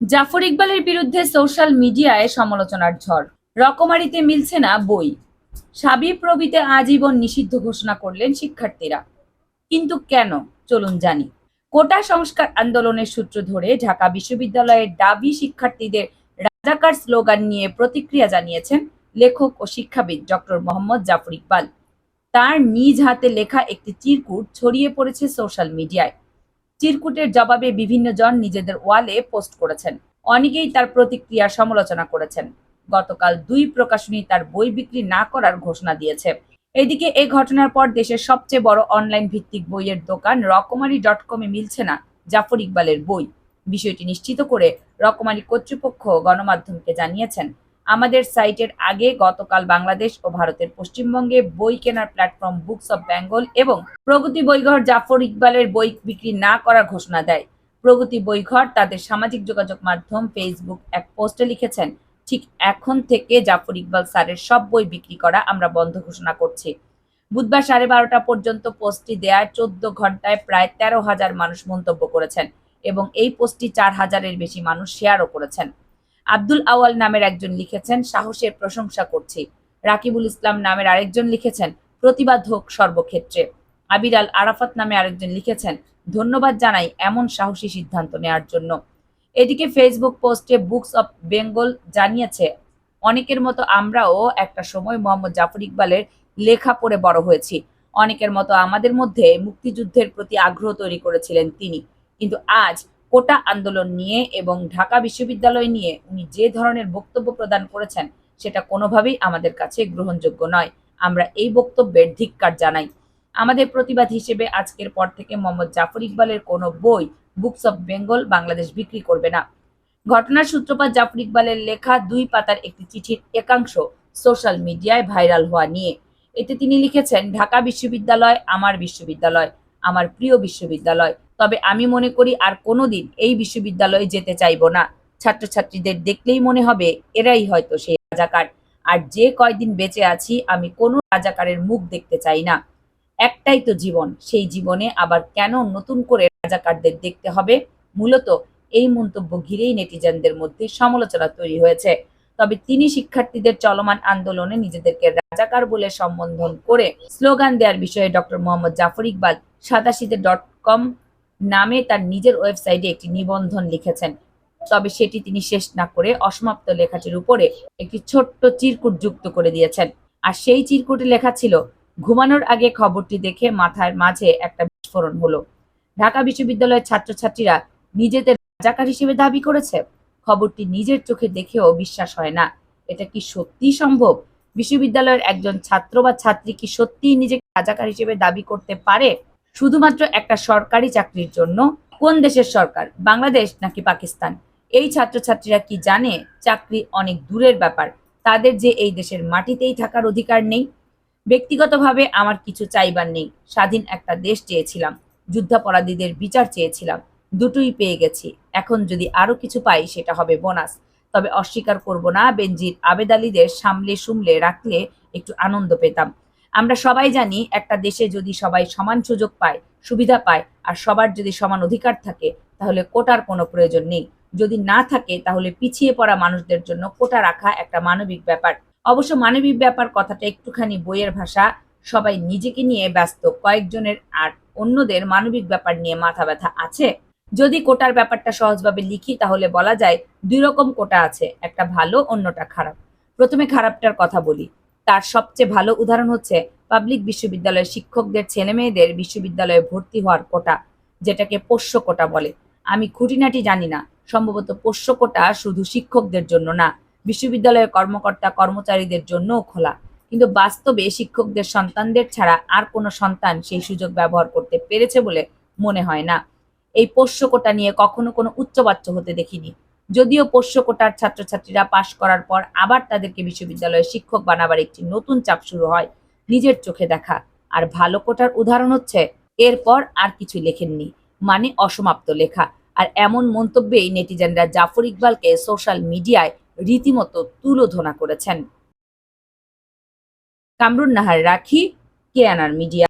জাফর ইকবালের বিরুদ্ধে সোশ্যাল মিডিয়ায় সমালোচনার ঝড়। রকমারিতে মিলছে না বই। সাবি প্রবিতে আজীবন নিষিদ্ধ ঘোষণা করলেন শিক্ষার্থীরা। কিন্তু কেন? চলুন জানি। কোটা সংস্কার আন্দোলনের সূত্র ধরে ঢাকা বিশ্ববিদ্যালয়ের দাবি শিক্ষার্থীদের রাজাকার স্লোগান নিয়ে প্রতিক্রিয়া জানিয়েছেন লেখক ও শিক্ষাবিদ ডক্টর মোহাম্মদ জাফর ইকবাল। তার নিজ হাতে লেখা একটি চিরকুট ছড়িয়ে পড়েছে সোশ্যাল মিডিয়ায়। চিরকুটের জবাবে বিভিন্ন জন নিজেদের ওয়ালে পোস্ট করেছেন। অনেকেই তার প্রতিক্রিয়ার সমালোচনা করেছেন। গতকাল দুই প্রকাশনী তার বই বিক্রি না করার ঘোষণা দিয়েছে। এদিকে এই ঘটনার পর দেশের সবচেয়ে বড় অনলাইন ভিত্তিক বইয়ের দোকান রকমারি ডট কমে মিলছে না জাফর ইকবালের বই। বিষয়টি নিশ্চিত করে রকমারি কর্তৃপক্ষ গণমাধ্যমকে জানিয়েছেন আমাদের সাইটের আগে গতকাল বাংলাদেশ ও ভারতের পশ্চিমবঙ্গে বই কেনার প্ল্যাটফর্ম বুকস অব বেঙ্গল এবং প্রগতি বইঘর জাফর ইকবালের বই বিক্রি না করার ঘোষণা দেয়। প্রগতি বইঘর তাদের সামাজিক যোগাযোগ মাধ্যম ফেসবুক এক পোস্টে লিখেছেন, ঠিক এখন থেকে জাফর ইকবাল স্যারের সব বই বিক্রি করা আমরা বন্ধ ঘোষণা করছি। বুধবার সাড়ে বারোটা পর্যন্ত পোস্টটি দেয়ার চোদ্দ ঘন্টায় প্রায় তেরো হাজার মানুষ মন্তব্য করেছেন এবং এই পোস্টটি চার হাজারের বেশি মানুষ শেয়ারও করেছেন। আব্দুল আওয়াল নামের একজন লিখেছেন, সাহসের প্রশংসা করছি। রাকিবুল ইসলাম নামের আরেকজন লিখেছেন, প্রতিবাদ হোক সর্বক্ষেত্রে। আবির আল আরাফাত নামে আরেকজন লিখেছেন, ধন্যবাদ জানাই এমন সাহসী সিদ্ধান্ত নেওয়ার জন্য। এদিকে ফেসবুক পোস্টে বুকস অব বেঙ্গল জানিয়েছে, অনেকের মতো আমরাও একটা সময় মোহাম্মদ জাফর ইকবালের লেখা পড়ে বড় হয়েছি। অনেকের মতো আমাদের মধ্যে মুক্তিযুদ্ধের প্রতি আগ্রহ তৈরি করেছিলেন তিনি। কিন্তু আজ কোটা আন্দোলন নিয়ে এবং ঢাকা বিশ্ববিদ্যালয় নিয়ে উনি যে ধরনের বক্তব্য প্রদান করেছেন, সেটা কোনোভাবেই আমাদের কাছে গ্রহণযোগ্য নয়। আমরা এই বক্তব্যের ধিক্কার জানাই। আমাদের প্রতিবাদ হিসেবে আজকের পর থেকে মোহাম্মদ জাফর ইকবালের কোনো বই বুকস অব বেঙ্গল বাংলাদেশ বিক্রি করবে না। ঘটনার সূত্রপাত জাফর ইকবালের লেখা দুই পাতার একটি চিঠির একাংশ সোশ্যাল মিডিয়ায় ভাইরাল হওয়া নিয়ে। এতে তিনি লিখেছেন, ঢাকা বিশ্ববিদ্যালয় আমার বিশ্ববিদ্যালয়, আমার প্রিয় বিশ্ববিদ্যালয়। তবে আমি মনে করি আর কোনোদিন এই বিশ্ববিদ্যালয়ে যেতে চাইব না। ছাত্রছাত্রীদের দেখলেই মনে হবে এরাই হয়তো সেই রাজাকার। আর যে কয়দিন বেঁচে আছি, আমি কোনো রাজাকারের মুখ দেখতে চাই না। একটাই তো জীবন, সেই জীবনে আবার কেন নতুন করে রাজাকারদের দেখতে হবে? মূলত এই মন্তব্য ঘিরেই নেটিজেনদের মধ্যে সমালোচনা তৈরি হয়েছে। তবে তিনি শিক্ষার্থীদের চলমান আন্দোলনে নিজেদেরকে রাজাকার বলে সম্বোধন করে স্লোগান দেওয়ার বিষয়ে ডক্টর মোহাম্মদ জাফর ইকবাল সাতাশিতে ডট কম নামে তার নিজের ওয়েবসাইটে একটি নিবন্ধন লিখেছেন। তবে সেটি তিনি শেষ না করে অসমাপ্ত লেখাটির উপরে একটি ছোট্ট চিরকুট যুক্ত করে দিয়েছেন। আর সেই চিরকুটে লেখা ছিল, ঘুমানোর আগে খবরটি দেখে মাথার মাঝে একটা বিস্ফোরণ হলো। ঢাকা বিশ্ববিদ্যালয়ের ছাত্রছাত্রীরা নিজেদের রাজাকার হিসেবে দাবি করেছে। খবরটি নিজের চোখে দেখেও বিশ্বাস হয় না। এটা কি সত্যি সম্ভব? বিশ্ববিদ্যালয়ের একজন ছাত্র বা ছাত্রী কি সত্যিই নিজেকে রাজাকার হিসেবে দাবি করতে পারে? শুধুমাত্র একটা সরকারি চাকরির জন্য কোন দেশের সরকার, বাংলাদেশ নাকি পাকিস্তান? এই ছাত্রছাত্রীরা কি জানে চাকরি অনেক দূরের ব্যাপার? তাদের যে এই দেশের মাটিতেই থাকার অধিকার নেই? ব্যক্তিগতভাবে আমার কিছু চাইবার নেই। স্বাধীন একটা দেশ চেয়েছিলাম, যুদ্ধাপরাধীদের বিচার চেয়েছিলাম, দুটোই পেয়ে গেছি। এখন যদি আরও কিছু পাই সেটা হবে বোনাস। তবে অস্বীকার করব না, বেনজির আবেদ আলীদের সামলে সুমলে রাখলে একটু আনন্দ পেতাম। আমরা সবাই জানি একটা দেশে যদি সবাই সমান সুযোগ পায়, সুবিধা পায়, আর সবার যদি সমান অধিকার থাকে, তাহলে কোটার কোনো প্রয়োজন নেই। যদি না থাকে, তাহলে পিছিয়ে পড়া মানুষদের জন্য কোটা রাখা একটা মানবিক ব্যাপার। অবশ্য মানবিক ব্যাপার কথাটা একটুখানি বইয়ের ভাষা। সবাই নিজেকে নিয়ে ব্যস্ত, কয়েকজনের আর অন্যদের মানবিক ব্যাপার নিয়ে মাথা ব্যথা আছে? যদি কোটার ব্যাপারটা সহজভাবে লিখি, তাহলে বলা যায় দুই রকম কোটা আছে, একটা ভালো, অন্যটা খারাপ। প্রথমে খারাপটার কথা বলি। তার সবচেয়ে ভালো উদাহরণ হচ্ছে পাবলিক বিশ্ববিদ্যালয়ের শিক্ষকদের ছেলে মেয়েদের বিশ্ববিদ্যালয়ে ভর্তি হওয়ার কোটা, যেটাকে পোষ্য কোটা বলে। আমি খুঁটিনাটি জানি না, সম্ভবত পোষ্য কোটা শুধু শিক্ষকদের জন্য না, বিশ্ববিদ্যালয়ের কর্মকর্তা কর্মচারীদের জন্যও খোলা। কিন্তু বাস্তবে শিক্ষকদের সন্তানদের ছাড়া আর কোনো সন্তান সেই সুযোগ ব্যবহার করতে পেরেছে বলে মনে হয় না। এই পোষ্য কোটা নিয়ে কখনো কোনো উচ্চবাচ্য হতে দেখিনি। যদিও পোষ্য কোটার ছাত্রছাত্রীরা পাশ করার পর আবার তাদেরকে বিশ্ববিদ্যালয়ের শিক্ষক বানাবার একটি নতুন চাপ শুরু হয় নিজের চোখে দেখা। আর ভালো কোটার উদাহরণ হচ্ছে, এরপর আর কিছু লেখেননি মানে অসমাপ্ত লেখা। আর এমন মন্তব্যেই নেটিজেনরা জাফর ইকবালকে সোশ্যাল মিডিয়ায় রীতিমতো তুলোধনা করেছেন। কামরুন নাহার রাখি কেয়ানার মিডিয়া।